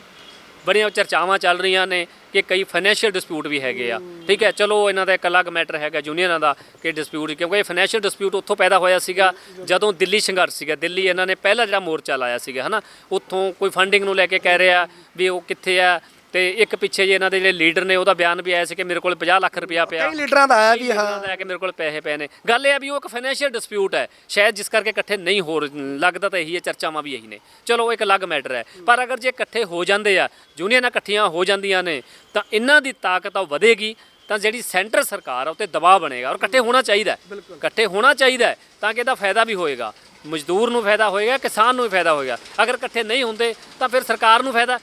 ਬੜੀਆਂ ਚਰਚਾਵਾਂ ਚੱਲ ਰਹੀਆਂ ਨੇ ਕਿ ਕਈ ਫਾਈਨੈਂਸ਼ੀਅਲ ਡਿਸਪਿਊਟ ਵੀ ਹੈਗੇ ਆ। ਠੀਕ ਹੈ ਚਲੋ ਇਹਨਾਂ ਦਾ ਇੱਕ ਅਲੱਗ ਮੈਟਰ ਹੈਗਾ ਯੂਨੀਅਨਾਂ ਦਾ ਕਿ ਡਿਸਪਿਊਟ ਕਿਉਂਕਿ ਇਹ ਫਾਈਨੈਂਸ਼ੀਅਲ ਡਿਸਪਿਊਟ ਉੱਥੋਂ ਪੈਦਾ ਹੋਇਆ ਸੀਗਾ ਜਦੋਂ ਦਿੱਲੀ ਸੰਘਰਸ਼ ਸੀਗਾ। ਦਿੱਲੀ ਇਹਨਾਂ ਨੇ ਪਹਿਲਾ ਜਿਹੜਾ ਮੋਰਚਾ ਲਾਇਆ ਸੀਗਾ ਹਨਾ? ਉੱਥੋਂ ਕੋਈ ਫੰਡਿੰਗ ਨੂੰ ਲੈ ਕੇ ਕਹਿ ਰਿਹਾ ਵੀ ਉਹ ਕਿੱਥੇ ਆ ਤੇ ਇੱਕ ਪਿੱਛੇ ਜੇ ਇਹਨਾਂ ਦੇ ਜਿਹੜੇ ਲੀਡਰ ਨੇ ਉਹਦਾ ਬਿਆਨ ਵੀ ਆਇਆ ਸੀ ਕਿ ਮੇਰੇ ਕੋਲ 50 ਲੱਖ ਰੁਪਇਆ ਪਿਆ। ਕਈ ਲੀਡਰਾਂ ਦਾ ਆਇਆ ਵੀ ਹਾਂ ਲੈ ਕੇ ਮੇਰੇ ਕੋਲ ਪੈਸੇ ਪਏ ਨੇ। ਗੱਲ ਇਹ ਆ ਵੀ ਉਹ ਇੱਕ ਫਾਈਨੈਂਸ਼ੀਅਲ ਡਿਸਪਿਊਟ ਹੈ। ਸ਼ਾਇਦ ਜਿਸ ਕਰਕੇ ਇਕੱਠੇ ਨਹੀਂ ਹੋ ਲੱਗਦਾ ਤਾਂ ਇਹੀ ਹੈ ਚਰਚਾਵਾਂ ਵੀ ਇਹੀ ਨੇ। ਚਲੋ ਉਹ ਇੱਕ ਅਲੱਗ ਮੈਟਰ ਹੈ। ਪਰ ਅਗਰ ਜੇ ਇਕੱਠੇ ਹੋ ਜਾਂਦੇ ਆ ਯੂਨੀਅਨਾਂ ਇਕੱਠੀਆਂ ਹੋ ਜਾਂਦੀਆਂ ਨੇ ਤਾਂ ਇਹਨਾਂ ਦੀ ਤਾਕਤ ਆ ਉਹ ਵਧੇਗੀ। ਤਾਂ ਜਿਹੜੀ ਸੈਂਟਰ ਸਰਕਾਰ ਆ ਉਹ ਤੇ ਦਬਾਅ ਬਣੇਗਾ ਔਰ ਇਕੱਠੇ ਹੋਣਾ ਚਾਹੀਦਾ ਹੈ। ਇਕੱਠੇ ਹੋਣਾ ਚਾਹੀਦਾ ਹੈ ਤਾਂ ਕਿ ਇਹਦਾ ਫਾਇਦਾ ਵੀ ਹੋਏਗਾ। ਮਜ਼ਦੂਰ ਨੂੰ ਫਾਇਦਾ ਹੋਏਗਾ ਕਿਸਾਨ ਨੂੰ ਵੀ ਫਾਇਦਾ ਹੋਏਗਾ। ਅਗਰ ਇਕੱਠੇ ਨਹੀਂ ਹੁੰਦੇ ਤਾਂ ਫਿਰ ਸਰਕਾਰ ਨੂੰ ਫਾਇਦਾ।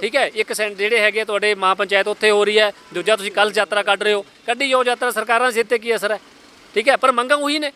ਠੀਕ ਹੈ ਇੱਕ ਸੈਂਟ ਜਿਹੜੇ ਹੈਗੇ ਤੁਹਾਡੇ ਮਹਾ ਪੰਚਾਇਤ ਉੱਥੇ ਹੋ ਰਹੀ ਹੈ ਦੂਜਾ ਤੁਸੀਂ ਕੱਲ ਯਾਤਰਾ ਕੱਢ ਰਹੇ ਹੋ। ਕੱਢੀ ਜਾਓ ਯਾਤਰਾ ਸਰਕਾਰਾਂ ਦੇ ਸਿਰ ਤੇ ਕੀ ਅਸਰ ਹੈ? ਠੀਕ ਹੈ ਪਰ ਮੰਗਾਂ ਉਹੀ ਨੇ।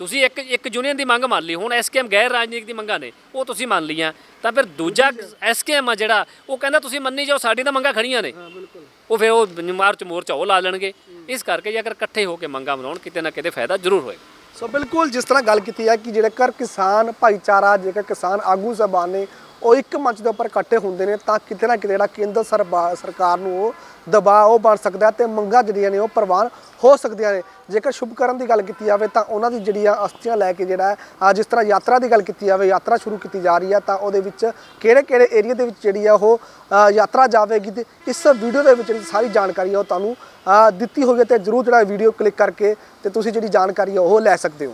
ਤੁਸੀਂ ਇੱਕ ਇੱਕ ਯੂਨੀਅਨ ਦੀ ਮੰਗ ਮੰਨ ਲਈ। ਹੁਣ ਐਸਕੇਐਮ ਗੈਰ ਰਾਜਨੀਤਿਕ ਦੀ ਮੰਗਾਂ ਨੇ ਉਹ ਤੁਸੀਂ ਮੰਨ ਲਈਆਂ। ਤਾਂ ਫਿਰ ਦੂਜਾ ਐਸਕੇਐਮ ਆ ਜਿਹੜਾ ਉਹ ਕਹਿੰਦਾ ਤੁਸੀਂ ਮੰਨੀ ਜਾਓ ਸਾਡੀ ਤਾਂ ਮੰਗਾਂ ਖੜੀਆਂ ਨੇ। ਬਿਲਕੁਲ। ਉਹ ਫਿਰ ਉਹ ਮਾਰਚ ਮੋਰਚਾ ਉਹ ਲਾ ਲੈਣਗੇ। ਇਸ ਕਰਕੇ ਜੇ ਅਗਰ ਇਕੱਠੇ ਹੋ ਕੇ ਮੰਗਾਂ ਬਣਾਉਣ ਕਿਤੇ ਨਾ ਕਿਤੇ ਫਾਇਦਾ ਜ਼ਰੂਰ ਹੋਏਗਾ। ਸੋ ਬਿਲਕੁਲ ਜਿਸ ਤਰ੍ਹਾਂ ਗੱਲ ਕੀਤੀ ਹੈ ਕਿ ਜੇਕਰ ਕਿਸਾਨ ਭਾਈਚਾਰਾ, ਜੇਕਰ ਕਿਸਾਨ ਆਗੂ ਸਾਹਿਬਾਨ ਨੇ ਉਹ ਇੱਕ ਮੰਚ ਦੇ ਉੱਪਰ ਇਕੱਠੇ ਹੁੰਦੇ ਨੇ ਤਾਂ ਕਿਤੇ ਨਾ ਕਿਤੇ ਜਿਹੜਾ ਕੇਂਦਰ ਸਰਬਾ- ਸਰਕਾਰ ਨੂੰ ਉਹ ਦਬਾਅ ਉਹ ਬਣ ਸਕਦਾ ਹੈ ਤੇ ਮੰਗਾਂ ਜਿਹੜੀਆਂ ਨੇ ਉਹ ਪ੍ਰਵਾਨ ਹੋ ਸਕਦੀਆਂ ਨੇ। ਜੇਕਰ ਸ਼ੁਭਕਰਨ ਦੀ ਗੱਲ ਕੀਤੀ ਜਾਵੇ ਤਾਂ ਉਹਨਾਂ ਦੀ ਜਿਹੜੀਆਂ ਅਸਥੀਆਂ ਲੈ ਕੇ ਜਿਹੜਾ ਜਿਸ ਤਰ੍ਹਾਂ ਯਾਤਰਾ ਦੀ ਗੱਲ ਕੀਤੀ ਜਾਵੇ, ਯਾਤਰਾ ਸ਼ੁਰੂ ਕੀਤੀ ਜਾ ਰਹੀ ਹੈ ਤਾਂ ਉਹਦੇ ਵਿੱਚ ਕਿਹੜੇ ਕਿਹੜੇ ਏਰੀਆ ਦੇ ਵਿੱਚ ਜਿਹੜੀ ਆ ਉਹ ਯਾਤਰਾ ਜਾਵੇਗੀ ਤੇ ਇਸ ਵੀਡੀਓ ਦੇ ਵਿੱਚ ਜਿਹੜੀ ਸਾਰੀ ਜਾਣਕਾਰੀ ਆ ਉਹ ਤੁਹਾਨੂੰ ਦਿੱਤੀ ਹੋਵੇ ਹੈ ਤੇ ਜਰੂਰ ਜਿਹੜਾ ਵੀਡੀਓ ਕਲਿੱਕ ਕਰਕੇ ਤੇ ਤੁਸੀਂ ਜਿਹੜੀ ਜਾਣਕਾਰੀ ਆ ਉਹ ਲੈ ਸਕਦੇ ਹੋ।